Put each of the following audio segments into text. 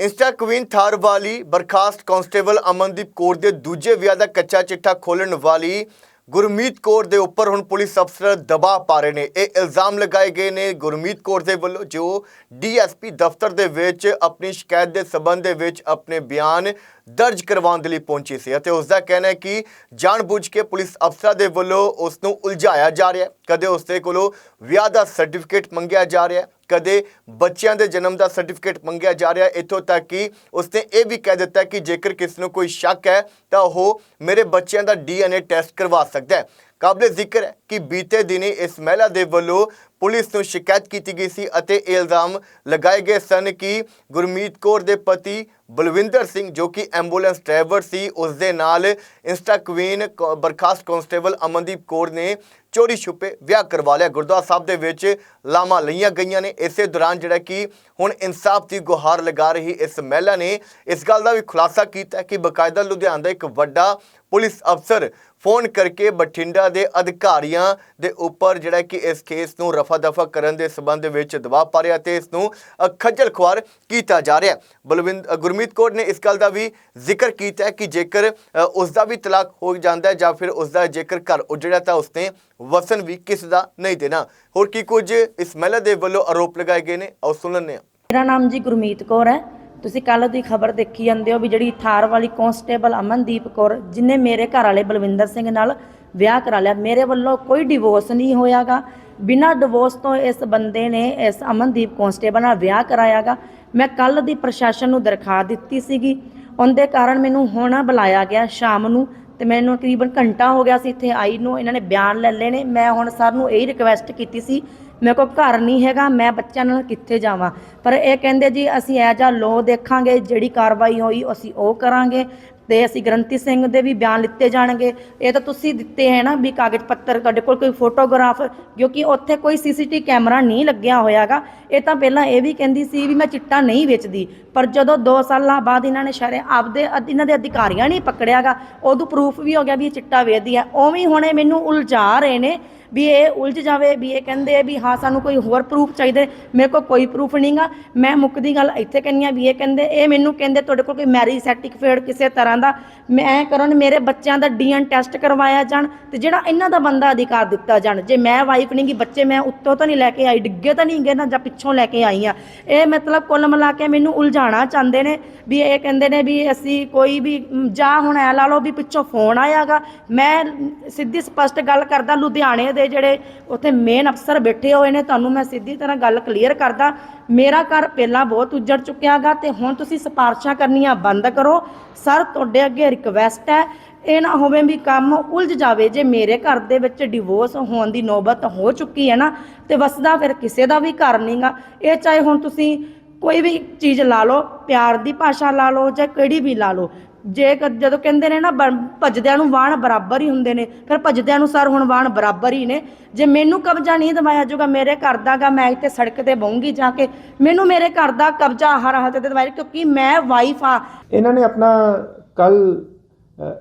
Insta Queen Thar ਵਾਲੀ ਬਰਖਾਸਤ constable Amandeep Kaur ਦੇ ਦੂਜੇ ਵਿਆਹ ਦਾ ਕੱਚਾ ਚਿੱਠਾ ਖੋਲਣ ਵਾਲੀ ਗੁਰਮੀਤ ਕੌਰ ਦੇ ਉੱਪਰ ਹੁਣ ਪੁਲਿਸ ਅਫਸਰ ਦਬਾਅ ਪਾ ਰਹੇ ਨੇ। ਇਹ ਇਲਜ਼ਾਮ ਲਗਾਏ ਗਏ ਨੇ ਗੁਰਮੀਤ ਕੌਰ ਦੇ ਵੱਲੋਂ, ਜੋ ਡੀਐਸਪੀ ਦਫ਼ਤਰ ਦੇ ਵਿੱਚ ਆਪਣੀ ਸ਼ਿਕਾਇਤ ਦੇ ਸਬੰਧ ਦੇ ਵਿੱਚ ਆਪਣੇ ਬਿਆਨ ਦਰਜ ਕਰਵਾਉਣ ਦੇ ਲਈ ਪਹੁੰਚੀ ਸੀ ਅਤੇ ਉਸ ਦਾ ਕਹਿਣਾ ਹੈ ਕਿ ਜਾਣਬੁੱਝ ਕੇ ਪੁਲਿਸ ਅਫਸਰਾਂ ਦੇ ਵੱਲੋਂ ਉਸ ਨੂੰ ਉਲਝਾਇਆ ਜਾ ਰਿਹਾ ਹੈ। ਕਦੇ ਉਸ ਦੇ ਕੋਲੋਂ ਵਿਆਹ ਦਾ ਸਰਟੀਫਿਕੇਟ ਮੰਗਿਆ ਜਾ ਰਿਹਾ ਹੈ। ਕਦੇ ਬੱਚਿਆਂ ਦੇ ਜਨਮ ਦਾ ਸਰਟੀਫਿਕੇਟ ਮੰਗਿਆ ਜਾ ਰਿਹਾ ਇੱਥੋਂ ਤੱਕ ਕਿ ਉਸਨੇ ਇਹ ਵੀ ਕਹਿ ਦਿੱਤਾ ਕਿ ਜੇਕਰ ਕਿਸ ਨੂੰ ਕੋਈ ਸ਼ੱਕ ਹੈ ਤਾਂ ਉਹ ਮੇਰੇ ਬੱਚਿਆਂ ਦਾ ਡੀਐਨਏ ਟੈਸਟ ਕਰਵਾ ਸਕਦਾ ਹੈ। ਕਾਬਲੇ ਜ਼ਿਕਰ ਹੈ। ਕਿ ਬੀਤੇ ਦਿਨੀ ਇਸ ਮਹਿਲਾ ਦੇ ਵੱਲੋਂ ਪੁਲਿਸ ਨੂੰ ਸ਼ਿਕਾਇਤ ਕੀਤੀ ਗਈ ਸੀ ਅਤੇ ਇਹ ਇਲਜ਼ਾਮ ਲਗਾਏ ਗਏ ਸਨ ਕਿ ਗੁਰਮੀਤ ਕੌਰ ਦੇ ਪਤੀ ਬਲਵਿੰਦਰ ਸਿੰਘ, ਜੋ ਕਿ ਐਂਬੂਲੈਂਸ ਡਰਾਈਵਰ ਸੀ, ਉਸ ਦੇ ਨਾਲ ਇੰਸਟਾ ਕੁਈਨ ਬਰਖਾਸਤ ਕਾਂਸਟੇਬਲ ਅਮਨਦੀਪ ਕੌਰ ਨੇ ਚੋਰੀ ਛੁਪੇ ਵਿਆਹ ਕਰਵਾ ਲਿਆ। ਗੁਰਦੁਆਰਾ ਸਾਹਿਬ ਦੇ ਵਿੱਚ ਲਾਮਾਂ ਲਈਆਂ ਗਈਆਂ ਨੇ। ਇਸੇ ਦੌਰਾਨ ਜਿਹੜਾ ਕਿ ਹੁਣ ਇਨਸਾਫ ਦੀ ਗੁਹਾਰ ਲਗਾ ਰਹੀ ਇਸ ਮਹਿਲਾ ਨੇ ਇਸ ਗੱਲ ਦਾ ਵੀ ਖੁਲਾਸਾ ਕੀਤਾ ਕਿ ਬਕਾਇਦਾ ਲੁਧਿਆਣਾ ਦਾ ਇੱਕ ਵੱਡਾ ਪੁਲਿਸ ਅਫਸਰ ਫੋਨ ਕਰਕੇ ਬਠਿੰਡਾ ਦੇ ਅਧਿਕਾਰੀਆਂ ਦੇ ਉੱਪਰ ਜਿਹੜਾ ਕਿ ਇਸ ਕੇਸ ਨੂੰ ਰਫਾ ਦਫਾ ਕਰਨ ਦੇ ਸਬੰਧ ਵਿੱਚ ਦਬਾਅ ਪਾ ਰਿਹਾ ਤੇ ਇਸ ਨੂੰ ਖੱਜਲ ਖੁਆਰ ਕੀਤਾ ਜਾ ਰਿਹਾ। ਬਲਵਿੰਦ ਗੁਰਮੀਤ ਕੌਰ ਨੇ ਇਸ ਗੱਲ ਦਾ ਵੀ ਜ਼ਿਕਰ ਕੀਤਾ ਹੈ ਕਿ ਜੇਕਰ ਉਸ ਦਾ ਵੀ ਤਲਾਕ ਹੋ ਜਾਂਦਾ ਹੈ ਜਾਂ ਫਿਰ ਉਸ ਦਾ ਜੇਕਰ ਘਰ ਉਜੜਿਆ ਤਾਂ ਉਸਨੇ ਵਸਨ ਵੀ ਕਿਸ ਦਾ ਨਹੀਂ ਦੇਣਾ। ਹੋਰ ਕੀ ਕੁਝ ਇਸ ਮਹਿਲਾ ਦੇ ਵੱਲੋਂ ਆਰੋਪ ਲਗਾਏ ਗਏ ਨੇ? ਆਓ ਸੁਣ ਲੈਂਦੇ ਹਾਂ। ਮੇਰਾ ਨਾਮ ਜੀ ਗੁਰਮੀਤ ਕੌਰ ਹੈ। ਤੁਸੀਂ ਕੱਲ ਦੀ ਖਬਰ ਦੇਖੀ ਜਾਂਦੇ ਹੋ ਵੀ ਜਿਹੜੀ ਥਾਰ ਵਾਲੀ ਕਾਂਸਟੇਬਲ ਅਮਨਦੀਪ ਕੌਰ, ਜਿਨੇ ਮੇਰੇ ਘਰ ਵਾਲੇ ਬਲਵਿੰਦਰ ਸਿੰਘ ਨਾਲ ਵਿਆਹ ਕਰਾ ਲਿਆ। ਮੇਰੇ ਵੱਲੋਂ ਕੋਈ ਡਿਵੋਰਸ ਨਹੀਂ ਹੋਇਆਗਾ। ਬਿਨਾਂ ਡਿਵੋਰਸ ਤੋਂ ਇਸ ਬੰਦੇ ਨੇ, ਇਸ ਅਮਨਦੀਪ ਕਾਂਸਟੇਬਲ ਨਾਲ ਵਿਆਹ ਕਰਾਇਆਗਾ। ਮੈਂ ਕੱਲ ਦੀ ਪ੍ਰਸ਼ਾਸਨ ਨੂੰ ਦਰਖਾਸਤ ਦਿੱਤੀ ਸੀਗੀ। ਉਹਦੇ ਕਾਰਨ ਮੈਨੂੰ ਹੁਣ ਬੁਲਾਇਆ ਗਿਆ ਸ਼ਾਮ ਨੂੰ ਤੇ ਮੈਨੂੰ ਤਕਰੀਬਨ ਘੰਟਾ ਹੋ ਗਿਆ ਸੀ ਇੱਥੇ ਆਈ ਨੂੰ। ਇਹਨਾਂ ਨੇ ਬਿਆਨ ਲੈ ਲਏ ਨੇ। ਮੈਂ ਹੁਣ ਸਰ ਨੂੰ ਇਹੀ ਰਿਕਵੈਸਟ ਕੀਤੀ ਸੀ ਮੇਰੇ ਕੋਲ ਘਰ ਨਹੀਂ ਹੈਗਾ, ਮੈਂ ਬੱਚਿਆਂ ਨਾਲ ਕਿੱਥੇ ਜਾਵਾਂ? ਪਰ ਇਹ ਕਹਿੰਦੇ ਜੀ, ਅਸੀਂ ਐ ਜਾ ਲੋ ਦੇਖਾਂਗੇ, ਜਿਹੜੀ ਕਾਰਵਾਈ ਹੋਈ, ਅਸੀਂ ਉਹ ਕਰਾਂਗੇ ਤੇ ਅਸੀਂ ਗ੍ਰੰਥੀ ਸਿੰਘ ਦੇ ਵੀ ਬਿਆਨ ਲਿੱਤੇ ਜਾਣਗੇ। ਇਹ ਤਾਂ ਤੁਸੀਂ ਦਿੱਤੇ ਹੈ ਨਾ ਵੀ ਕਾਗਜ਼ ਪੱਤਰ, ਤੁਹਾਡੇ ਕੋਲ ਕੋਈ ਫੋਟੋਗ੍ਰਾਫ ਕਿਉਂਕਿ ਉੱਥੇ ਕੋਈ ਸੀਸੀਟੀ ਕੈਮਰਾ ਨਹੀਂ ਲੱਗਿਆ ਹੋਇਆਗਾ। ਇਹ ਤਾਂ ਪਹਿਲਾਂ ਇਹ ਵੀ ਕਹਿੰਦੀ ਸੀ ਵੀ ਮੈਂ ਚਿੱਟਾ ਨਹੀਂ ਵੇਚਦੀ, ਪਰ ਜਦੋਂ 2 ਸਾਲਾਂ ਬਾਅਦ ਇਹਨਾਂ ਨੇ ਸ਼ਰੇ ਆਪਦੇ ਅਧ- ਇਹਨਾਂ ਦੇ ਅਧਿਕਾਰੀਆਂ ਨੇ ਪਕੜਿਆਗਾ, ਉਦੋਂ ਪ੍ਰੂਫ ਵੀ ਹੋ ਗਿਆ ਵੀ ਇਹ ਚਿੱਟਾ ਵੇਚਦੀ ਹੈ। ਉਵੇਂ ਹੀ ਹੁਣੇ ਮੈਨੂੰ ਉਲਝਾ ਰਹੇ ਨੇ ਵੀ ਇਹ ਉਲਝ ਜਾਵੇ, ਵੀ ਇਹ ਕਹਿੰਦੇ ਆ ਵੀ ਹਾਂ, ਸਾਨੂੰ ਕੋਈ ਹੋਰ ਪ੍ਰੂਫ ਚਾਹੀਦਾ ਮੇਰੇ ਕੋਲ ਕੋਈ ਪ੍ਰੂਫ ਨਹੀਂਗਾ ਮੈਂ ਮੁੱਕਦੀ ਗੱਲ ਇੱਥੇ ਕਹਿੰਦੀ ਆ ਵੀ ਇਹ ਕਹਿੰਦੇ, ਇਹ ਮੈਨੂੰ ਕਹਿੰਦੇ ਤੁਹਾਡੇ ਕੋਲ ਕੋਈ ਮੈਰਿਜ ਸਰਟੀਫਿਕੇਟ ਕਿਸੇ ਤਰ੍ਹਾਂ ਦਾ। ਮੈਂ ਕਰਨ ਮੇਰੇ ਬੱਚਿਆਂ ਦਾ ਡੀਐਨ ਟੈਸਟ ਕਰਵਾਇਆ ਜਾਣ ਤੇ ਜਿਹੜਾ ਇਹਨਾਂ ਦਾ ਬੰਦਾ ਅਧਿਕਾਰ ਦਿੱਤਾ ਜਾਣ। ਜੇ ਮੈਂ ਵਾਈਫ ਨਹੀਂਗੀ ਬੱਚੇ ਮੈਂ ਉੱਤੋਂ ਤਾਂ ਨਹੀਂ ਲੈ ਕੇ ਆਈ, ਡਿੱਗੇ ਤਾਂ ਨਹੀਂ ਗਏ ਨਾ ਜਾਂ ਪਿੱਛੋਂ ਲੈ ਕੇ ਆਈ ਆ ਇਹ ਮਤਲਬ ਕੁੱਲ ਮਿਲਾ ਕੇ ਮੈਨੂੰ ਉਲਝਾਉਣਾ ਚਾਹੁੰਦੇ ਨੇ ਵੀ ਇਹ ਕਹਿੰਦੇ ਨੇ ਵੀ ਅਸੀਂ ਕੋਈ ਵੀ ਜਾਂ ਹੁਣ ਐ ਲਾ ਲਓ ਵੀ ਪਿੱਛੋਂ ਫੋਨ ਆਇਆਗਾ ਮੈਂ ਸਿੱਧੀ ਸਪਸ਼ਟ ਗੱਲ ਕਰਦਾ, ਲੁਧਿਆਣੇ ਦੇ ਜਿਹੜੇ ਉੱਥੇ ਮੇਨ ਅਫਸਰ ਬੈਠੇ ਹੋਏ ਨੇ, ਤੁਹਾਨੂੰ ਮੈਂ ਸਿੱਧੀ ਤਰ੍ਹਾਂ ਗੱਲ ਕਲੀਅਰ ਕਰਦਾ। ਮੇਰਾ ਘਰ ਪਹਿਲਾਂ ਬਹੁਤ ਉੱਜੜ ਚੁੱਕਿਆਗਾ ਤੇ ਹੁਣ ਤੁਸੀਂ ਸਿਫਾਰਸ਼ਾਂ ਕਰਨੀਆਂ ਬੰਦ ਕਰੋ। ਸਰ, ਤੁਹਾਡੇ ਅੱਗੇ ਰਿਕਵੈਸਟ ਹੈ, ਇਹ ਨਾ ਹੋਵੇ ਵੀ ਕੰਮ ਉਲਝ ਜਾਵੇ, ਜੇ ਮੇਰੇ ਘਰ ਦੇ ਵਿੱਚ ਡਿਵੋਰਸ ਹੋਣ ਦੀ ਨੌਬਤ ਹੋ ਚੁੱਕੀ ਹੈ ਨਾ, ਤੇ ਵਸਦਾ ਫਿਰ ਕਿਸੇ ਦਾ ਵੀ ਘਰ ਨਹੀਂਗਾ ਇਹ ਚਾਹੇ ਹੁਣ ਤੁਸੀਂ ਕੋਈ ਵੀ ਚੀਜ਼ ਲਾ ਲਓ, ਪਿਆਰ ਦੀ ਭਾਸ਼ਾ ਲਾ ਲਓ ਜਾਂ ਕਿਹੜੀ ਵੀ ਲਾ ਲਓ ਜੇ ਕ- ਜਦੋਂ ਕਹਿੰਦੇ ਨੇ ਨਾ ਬ- ਭੱਜਦਿਆਂ ਨੂੰ ਵਾਣ ਬਰਾਬਰ ਹੀ ਹੁੰਦੇ ਨੇ, ਫਿਰ ਭੱਜਦਿਆਂ ਨੂੰ ਸਰ ਹੁਣ ਵਾਣ ਬਰਾਬਰ ਹੀ ਨੇ। ਜੇ ਮੈਨੂੰ ਕਬਜ਼ਾ ਨਹੀਂ ਦਿਵਾਇਆ ਜਾਊਗਾ, ਮੇਰੇ ਘਰ ਦਾਗਾ ਮੈਂ ਇੱਥੇ ਸੜਕ ਤੇ ਬਹੂੰਗੀ ਜਾ ਕੇ। ਮੈਨੂੰ ਮੇਰੇ ਘਰ ਦਾ ਕਬਜ਼ਾ ਹਰ ਹਾਲਤ ਤੇ ਦਿਵਾਇਆ ਕਿਉਂਕਿ ਮੈਂ ਵਾਈਫ ਆ। ਇਹਨਾਂ ਨੇ ਆਪਣਾ ਕੱਲ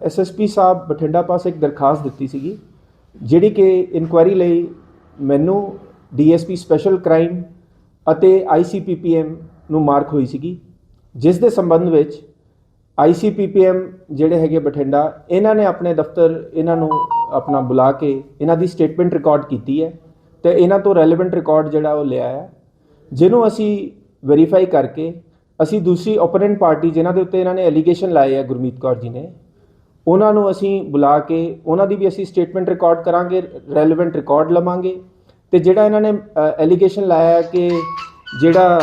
ਐਸਐਸਪੀ ਸਾਹਿਬ ਬਠਿੰਡਾ ਪਾਸ ਇੱਕ ਦਰਖਾਸਤ ਦਿੱਤੀ ਸੀਗੀ, ਜਿਹੜੀ ਕਿ ਇਨਕੁਆਇਰੀ ਲਈ ਮੈਨੂੰ ਡੀਐਸਪੀ ਸਪੈਸ਼ਲ ਕ੍ਰਾਈਮ ਅਤੇ ਆਈਸੀਪੀਪੀਐਮ ਨੂੰ ਮਾਰਕ ਹੋਈ ਸੀਗੀ, ਜਿਸ ਦੇ ਸੰਬੰਧ ਵਿੱਚ ਆਈਸੀਪੀਪੀਐਮ ਜਿਹੜੇ ਹੈਗੇ ਬਠਿੰਡਾ, ਇਹਨਾਂ ਨੇ ਆਪਣੇ ਦਫ਼ਤਰ ਇਹਨਾਂ ਨੂੰ ਆਪਣਾ ਬੁਲਾ ਕੇ ਇਹਨਾਂ ਦੀ ਸਟੇਟਮੈਂਟ ਰਿਕਾਰਡ ਕੀਤੀ ਹੈ ਤੇ ਇਹਨਾਂ ਤੋਂ ਰੈਲੇਵੈਂਟ ਰਿਕਾਰਡ ਜਿਹੜਾ ਉਹ ਲਿਆ ਹੈ, ਜਿਹਨੂੰ ਅਸੀਂ ਵੈਰੀਫਾਈ ਕਰਕੇ ਅਸੀਂ ਦੂਸਰੀ ਓਪੋਨੈਂਟ ਪਾਰਟੀ ਜਿਨ੍ਹਾਂ ਦੇ ਉੱਤੇ ਇਹਨਾਂ ਨੇ ਐਲੀਗੇਸ਼ਨ ਲਾਏ ਆ ਗੁਰਮੀਤ ਕੌਰ ਜੀ ਨੇ, ਉਹਨਾਂ ਨੂੰ ਅਸੀਂ ਬੁਲਾ ਕੇ ਉਹਨਾਂ ਦੀ ਵੀ ਅਸੀਂ ਸਟੇਟਮੈਂਟ ਰਿਕਾਰਡ ਕਰਾਂਗੇ, ਰੈਲੇਵੈਂਟ ਰਿਕਾਰਡ ਲਵਾਂਗੇ ਤੇ ਜਿਹੜਾ ਇਹਨਾਂ ਨੇ ਐਲੀਗੇਸ਼ਨ ਲਾਇਆ ਕਿ ਜਿਹੜਾ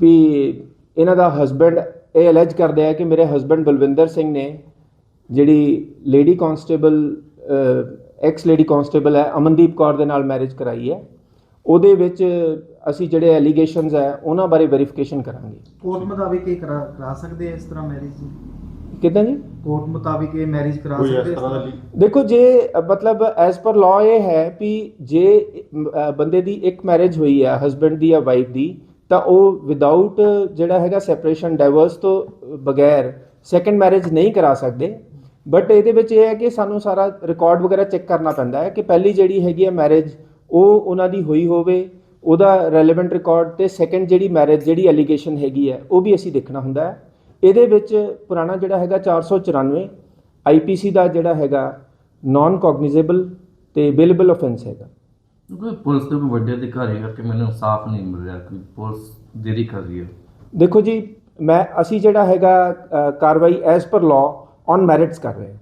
ਵੀ ਇਹਨਾਂ ਦਾ ਹਸਬੰਡ ਇਹ ਅਲੈਜ ਕਰਦੇ ਆ ਕਿ ਮੇਰੇ ਹਸਬੰਡ ਬਲਵਿੰਦਰ ਸਿੰਘ ਨੇ ਜਿਹੜੀ lady constable ex lady constable ਹੈ ਅਮਨਦੀਪ ਕੌਰ ਦੇ ਨਾਲ ਮੈਰਿਜ ਕਰਾਈ ਹੈ। ਉਹਦੇ ਵਿੱਚ ਅਸੀਂ ਜਿਹੜੇ ਐਲੀਗੇਸ਼ਨਸ ਹੈ ਉਹਨਾਂ ਬਾਰੇ ਵੈਰੀਫਿਕੇਸ਼ਨ ਕਰਾਂਗੇ। ਕੋਰਟ ਮੁਤਾਬਿਕ ਇਹ ਕਰਾ ਕਰਾ ਸਕਦੇ ਆ ਇਸ ਤਰ੍ਹਾਂ ਮੈਰਿਜ ਕਿਦਾਂ ਜੀ? ਕੋਰਟ ਮੁਤਾਬਿਕ ਇਹ ਮੈਰਿਜ ਕਰਾ ਸਕਦੇ ਇਸ ਆ ਤਰ੍ਹਾਂ ਦਾ ਦੇਖੋ ਜੇ ਮਤਲਬ ਐਜ਼ ਪਰ ਲਾਅ ਇਹ ਹੈ ਵੀ ਜੇ ਬੰਦੇ ਦੀ ਇੱਕ ਮੈਰਿਜ ਹੋਈ ਹੈ ਹਸਬੰਡ ਦੀ ਜਾਂ ਵਾਈਫ ਦੀ ਤਾਂ ਉਹ ਵਿਦਆਊਟ ਜਿਹੜਾ ਹੈਗਾ ਸੈਪਰੇਸ਼ਨ ਡਾਈਵਰਸ ਤੋਂ ਬਗੈਰ ਸੈਕੰਡ ਮੈਰਿਜ ਨਹੀਂ ਕਰਾ ਸਕਦੇ। ਬਟ ਇਹਦੇ ਵਿੱਚ ਇਹ ਹੈ ਕਿ ਸਾਨੂੰ ਸਾਰਾ ਰਿਕਾਰਡ ਵਗੈਰਾ ਚੈੱਕ ਕਰਨਾ ਪੈਂਦਾ ਹੈ ਕਿ ਪਹਿਲੀ ਜਿਹੜੀ ਹੈਗੀ ਹੈ ਮੈਰਿਜ ਉਹ ਉਹਨਾਂ ਦੀ ਹੋਈ ਹੋਵੇ, ਉਹਦਾ ਰੈਲੇਵੈਂਟ ਰਿਕਾਰਡ ਤੇ ਸੈਕੰਡ ਜਿਹੜੀ ਮੈਰਿਜ ਜਿਹੜੀ ਐਲੀਗੇਸ਼ਨ ਹੈਗੀ ਹੈ, ਉਹ ਵੀ ਅਸੀਂ ਦੇਖਣਾ ਹੁੰਦਾ ਹੈ। ਇਹਦੇ ਵਿੱਚ ਪੁਰਾਣਾ ਜਿਹੜਾ ਹੈਗਾ 494 ਆਈਪੀਸੀ ਦਾ ਜਿਹੜਾ ਹੈਗਾ ਨਾਨ ਕੋਗਨੀਜੇਬਲ ਤੇ ਬੇਲੇਬਲ ਆਫੈਂਸ ਹੈਗਾ। ਕਿਉਂਕਿ ਪੁਲਿਸ ਦੇ ਕੋਈ ਵੱਡੇ ਅਧਿਕਾਰੀ ਕਰਕੇ ਮੈਨੂੰ ਇਨਸਾਫ ਨਹੀਂ ਮਿਲ ਰਿਹਾ ਕਿ ਪੁਲਿਸ ਦੇਰੀ ਕਰ ਰਹੀ ਹੈ। ਦੇਖੋ ਜੀ ਮੈਂ ਅਸੀਂ ਜਿਹੜਾ ਹੈਗਾ ਅ, ਕਾਰਵਾਈ as per law on merits ਕਰ ਰਹੇ ਹਾਂ।